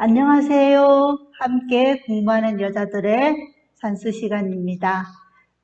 안녕하세요. 함께 공부하는 여자들의 산수 시간입니다.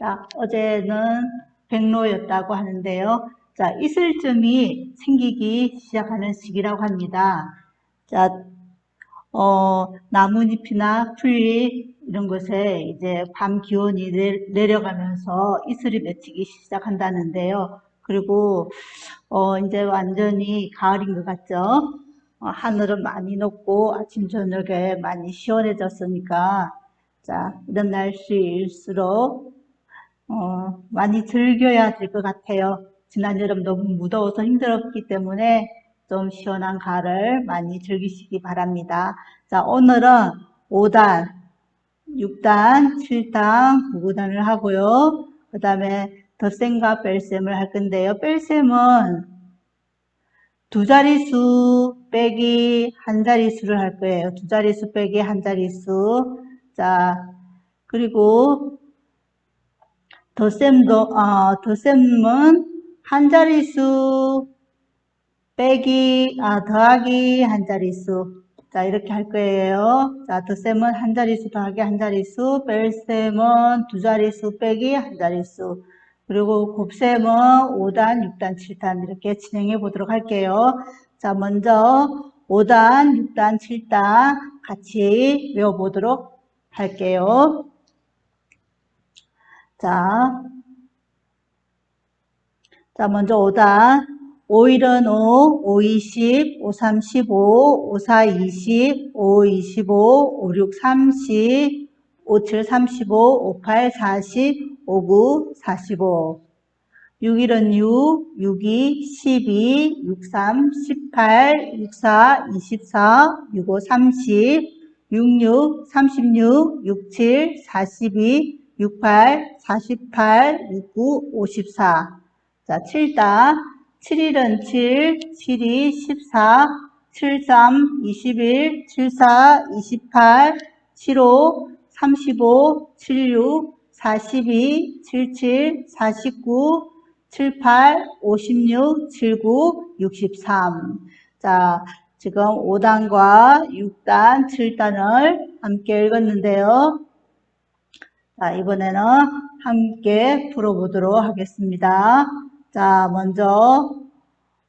자, 어제는 백로였다고 하는데요. 자, 이슬점이 생기기 시작하는 시기라고 합니다. 자, 어, 나뭇잎이나 풀 이런 곳에 이제 밤 기온이 내, 려가면서 이슬이 맺히기 시작한다는데요. 그리고 어, 이제 완전히 가을인 것 같죠? 어, 하늘은 많이 높고 아침 저녁에 많이 시원해졌으니까 자 이런 날씨일수록 어, 많이 즐겨야 될 것 같아요. 지난 여름 너무 무더워서 힘들었기 때문에 좀 시원한 가을을 많이 즐기시기 바랍니다. 자 오늘은 5단, 6단, 7단, 9단을 하고요. 그 다음에 덧셈과 뺄셈을 할 건데요. 뺄셈은 두 자릿수 빼기 한 자릿수를 할 거예요. 두 자릿수 빼기 한 자릿수. 자, 그리고 덧셈도, 어, 덧셈은 한 자릿수 빼기, 아, 더하기 한 자릿수. 자, 이렇게 할 거예요. 자, 덧셈은 한 자릿수 더하기 한 자릿수, 뺄셈은 두 자릿수 빼기 한 자릿수. 그리고 곱셈은 5단, 6단, 7단 이렇게 진행해 보도록 할게요. 자, 먼저 5단, 6단, 7단 같이 외워보도록 할게요. 자, 자, 먼저 5단. 5일은 5, 5, 20, 5, 3, 15, 5, 4, 20, 5, 25, 5, 6, 30, 5, 7, 35, 5, 8, 40, 59, 45. 6일은 6, 62, 12, 63, 18, 64, 24, 65, 30, 66, 36, 67, 42, 68, 48, 69, 54. 자, 7단. 7일은 7, 7이 14, 73, 21, 74, 28, 75, 35, 76, 42, 77, 49, 78, 56, 79, 63. 자, 지금 5단과 6단, 7단을 함께 읽었는데요. 자, 이번에는 함께 풀어보도록 하겠습니다. 자, 먼저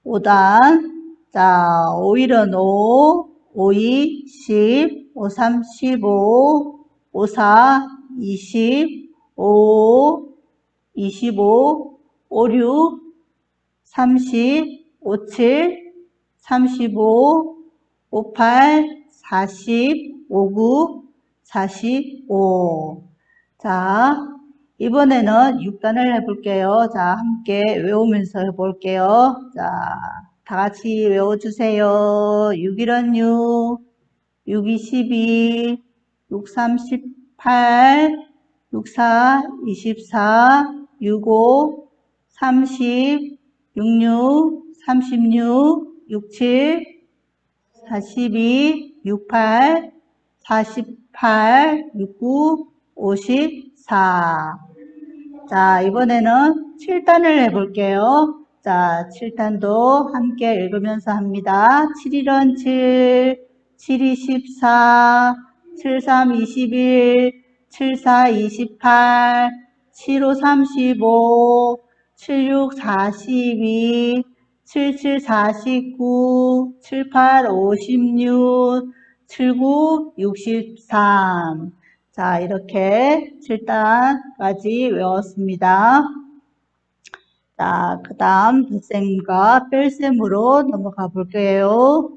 5단. 자, 5일은 5, 5이 10, 5, 3, 15, 5, 4, 20, 5, 25, 56, 30, 57, 35, 58, 40, 59, 45. 자, 이번에는 6단을 해볼게요. 자, 함께 외우면서 해볼게요. 자, 다 같이 외워주세요. 6일은 6, 6, 2, 12, 6, 3, 18, 64, 24, 65, 30, 66, 36, 67, 42, 68, 48, 69, 54. 자, 이번에는 7단을 해볼게요. 자, 7단도 함께 읽으면서 합니다. 7일은 7, 7이 14, 73, 21, 74, 28, 75, 35, 76, 42, 77, 49, 78, 56, 79, 63. 자, 이렇게 7단까지 외웠습니다. 자, 그 다음 덧셈과 뺄셈으로 넘어가 볼게요.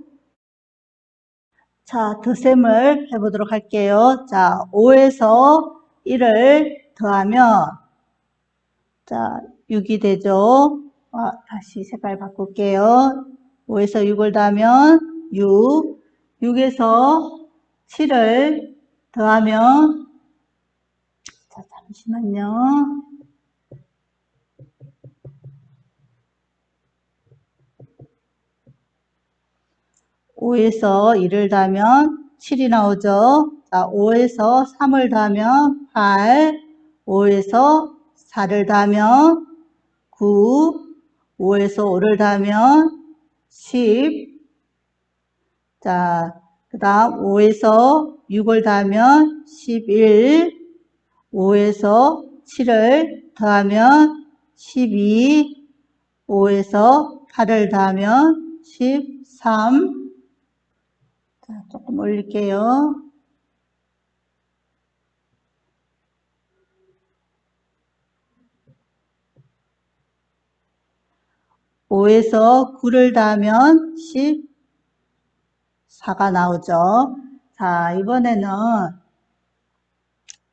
자, 덧셈을 해보도록 할게요. 자, 5에서 1을 더하면, 자, 6이 되죠. 아, 다시 색깔 바꿀게요. 5에서 6을 더하면 6, 6에서 7을 더하면, 자, 잠시만요. 5에서 1을 더하면 7이 나오죠. 자, 5에서 3을 더하면 8, 5에서 4를 더하면 9, 5에서 5를 더하면 10, 자, 그 다음 5에서 6을 더하면 11, 5에서 7을 더하면 12, 5에서 8을 더하면 13. 자, 조금 올릴게요. 오에서 9를 더하면 14가 나오죠. 자, 이번에는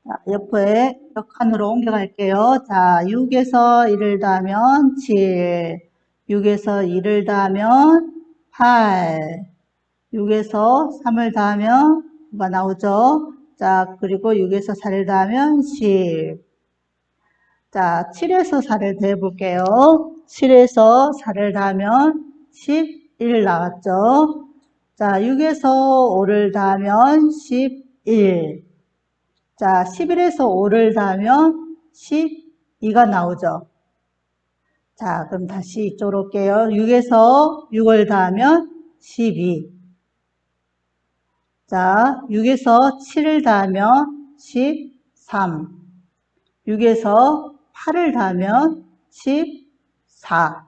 자, 옆에 몇 칸으로 옮겨갈게요. 자, 6에서 1을 더하면 7, 6에서 2를 더하면 8, 6에서 3을 더하면 9가 나오죠. 자, 그리고 6에서 4를 더하면 10. 자, 7에서 4를 더해볼게요. 7에서 4를 더하면 11 나왔죠. 자, 6에서 5를 더하면 11. 자, 11에서 5를 더하면 12가 나오죠. 자, 그럼 다시 이쪽으로 올게요. 6에서 6을 더하면 12. 자, 6에서 7을 더하면 13. 6에서 8을 더하면 14.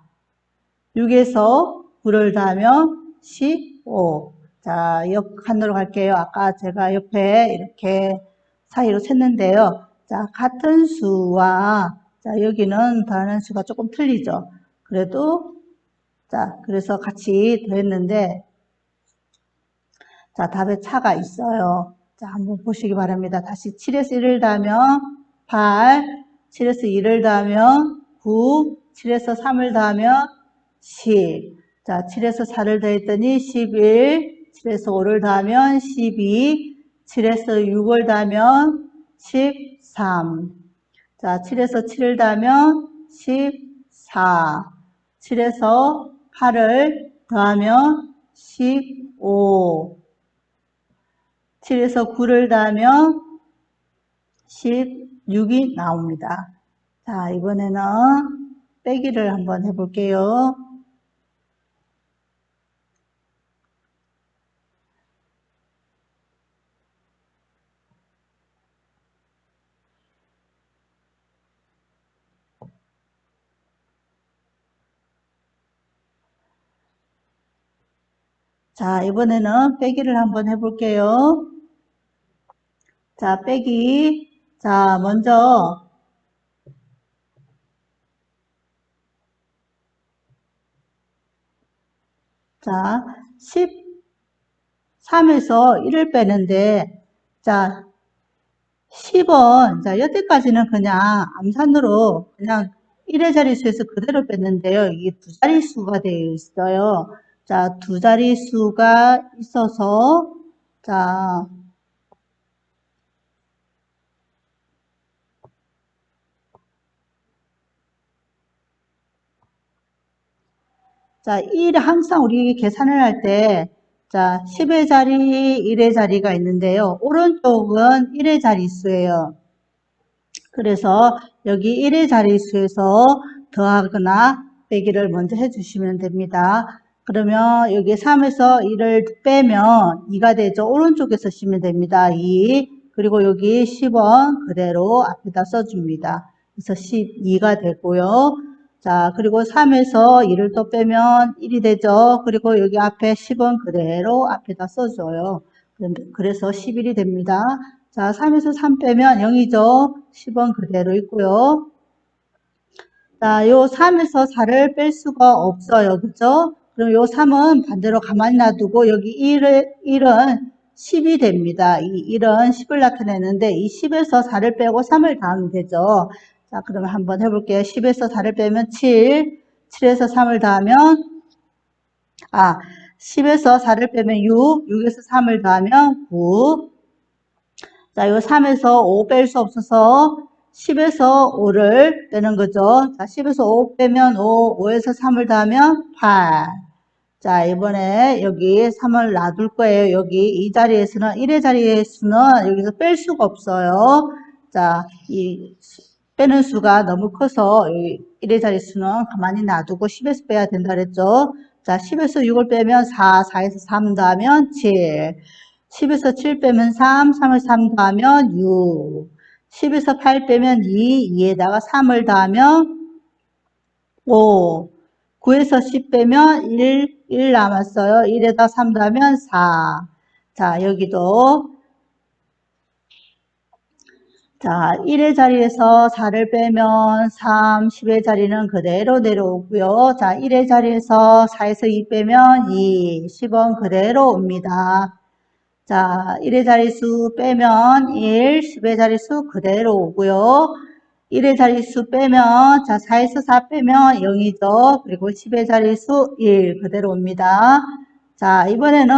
6에서 9를 더하면 15. 자, 옆 칸으로 갈게요. 아까 제가 옆에 이렇게 사이로 셌는데요. 자, 같은 수와 자, 여기는 더하는 수가 조금 틀리죠. 그래도 자, 그래서 같이 더했는데 자, 답에 차가 있어요. 자, 한번 보시기 바랍니다. 다시 7에서 1을 더하면 8, 7에서 2를 더하면 9, 7에서 3을 더하면 10. 자, 7에서 4를 더했더니 11, 7에서 5를 더하면 12, 7에서 6을 더하면 13. 자, 7에서 7을 더하면 14. 7에서 8을 더하면 15. 7에서 9를 더하면 16이 나옵니다. 자, 이번에는 빼기를 한번 해볼게요. 자, 이번에는 빼기를 한번 해볼게요. 자, 빼기. 자, 먼저 자, 13에서 1을 빼는데 자, 10은 자, 여태까지는 그냥 암산으로 그냥 1의 자릿수에서 그대로 뺐는데요. 이게 두 자릿수가 되어 있어요. 자, 두 자릿수가 있어서 자, 자, 1 항상 우리 계산을 할 때, 자, 10의 자리, 1의 자리가 있는데요. 오른쪽은 1의 자릿수예요. 그래서 여기 1의 자릿수에서 더하거나 빼기를 먼저 해주시면 됩니다. 그러면 여기 3에서 1을 빼면 2가 되죠. 오른쪽에 쓰시면 됩니다. 2. 그리고 여기 10원 그대로 앞에다 써줍니다. 그래서 12가 되고요. 자, 그리고 3에서 2를 또 빼면 1이 되죠. 그리고 여기 앞에 10원 그대로 앞에다 써줘요. 그래서 11이 됩니다. 자, 3에서 3 빼면 0이죠. 10원 그대로 있고요. 자, 요 3에서 4를 뺄 수가 없어요. 그죠? 그럼 요 3은 반대로 가만히 놔두고 여기 1을, 1은 10이 됩니다. 이 1은 10을 나타내는데 이 10에서 4를 빼고 3을 더하면 되죠. 자, 그러면 한번 해볼게요. 10에서 4를 빼면 7, 7에서 3을 더하면, 아, 10에서 4를 빼면 6, 6에서 3을 더하면 9. 자, 요 3에서 5 뺄 수 없어서 10에서 5를 빼는 거죠. 자, 10에서 5 빼면 5, 5에서 3을 더하면 8. 자, 이번에 여기 3을 놔둘 거예요. 여기 이 자리에서는, 1의 자리에서는 여기서 뺄 수가 없어요. 자, 이 빼는 수가 너무 커서 1의 자릿수는 가만히 놔두고 10에서 빼야 된다 그랬죠. 자, 10에서 6을 빼면 4, 4에서 3 더하면 7. 10에서 7 빼면 3, 3을 3 더하면 6. 10에서 8 빼면 2, 2에다가 3을 더하면 5. 9에서 10 빼면 1, 1 남았어요. 1에다 3 더하면 4. 자, 여기도 자, 1의 자리에서 4를 빼면 3, 10의 자리는 그대로 내려오고요. 자, 1의 자리에서 4에서 2 빼면 2, 10은 그대로 옵니다. 자, 1의 자릿수 빼면 1, 10의 자릿수 그대로 오고요. 1의 자릿수 빼면 자 4에서 4 빼면 0이죠. 그리고 10의 자릿수 1 그대로 옵니다. 자 이번에는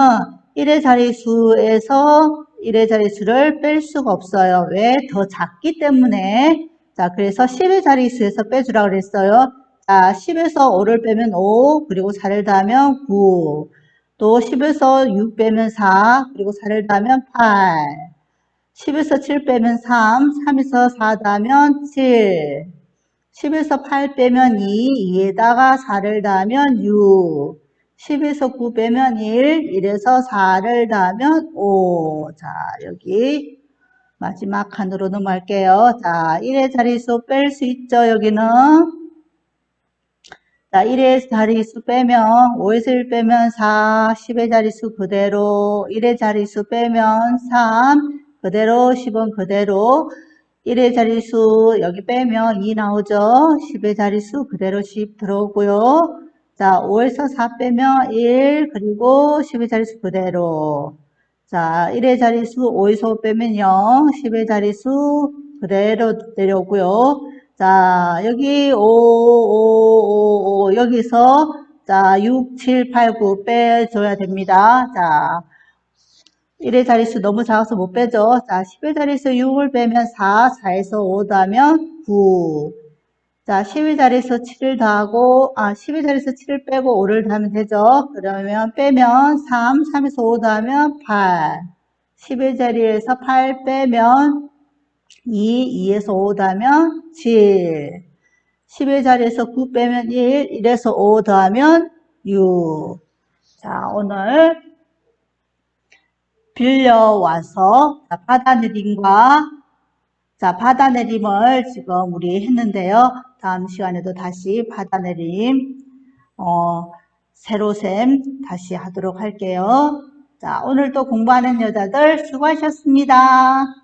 1의 자릿수에서 1의 자릿수를 뺄 수가 없어요. 왜? 더 작기 때문에 자 그래서 10의 자릿수에서 빼주라 그랬어요. 자 10에서 5를 빼면 5 그리고 4를 더하면 9 또 10에서 6 빼면 4 그리고 4를 더하면 8 10에서 7 빼면 3, 3에서 4 더하면 7, 10에서 8 빼면 2, 2에다가 4를 더하면 6, 10에서 9 빼면 1, 1에서 4를 더하면 5. 자, 여기 마지막 칸으로 넘어갈게요. 자, 1의 자릿수 뺄 수 있죠, 여기는. 자, 1의 자릿수 빼면 5에서 1 빼면 4, 10의 자릿수 그대로, 1의 자릿수 빼면 3, 그대로 10은 그대로 1의 자릿수 여기 빼면 2 나오죠. 10의 자릿수 그대로 10 들어오고요. 자 5에서 4 빼면 1 그리고 10의 자릿수 그대로 자 1의 자릿수 5에서 5 빼면 0 10의 자릿수 그대로 내려오고요. 자 여기 5, 5, 5, 5 여기서 자 6, 7, 8, 9 빼줘야 됩니다. 자 1의 자릿수 너무 작아서 못 빼죠. 자, 10의 자릿수 6을 빼면 4, 4에서 5 더하면 9. 자, 10의 자릿수 7을 더하고, 아, 10의 자릿수 7을 빼고 5를 더하면 되죠. 그러면 빼면 3, 3에서 5 더하면 8. 10의 자리에서 8 빼면 2, 2에서 5 더하면 7. 10의 자리에서 9 빼면 1, 1에서 5 더하면 6. 자, 오늘 빌려와서 자, 받아내림과 자, 받아내림을 지금 우리 했는데요. 다음 시간에도 다시 받아내림 어, 세로셈 다시 하도록 할게요. 자, 오늘도 공부하는 여자들 수고하셨습니다.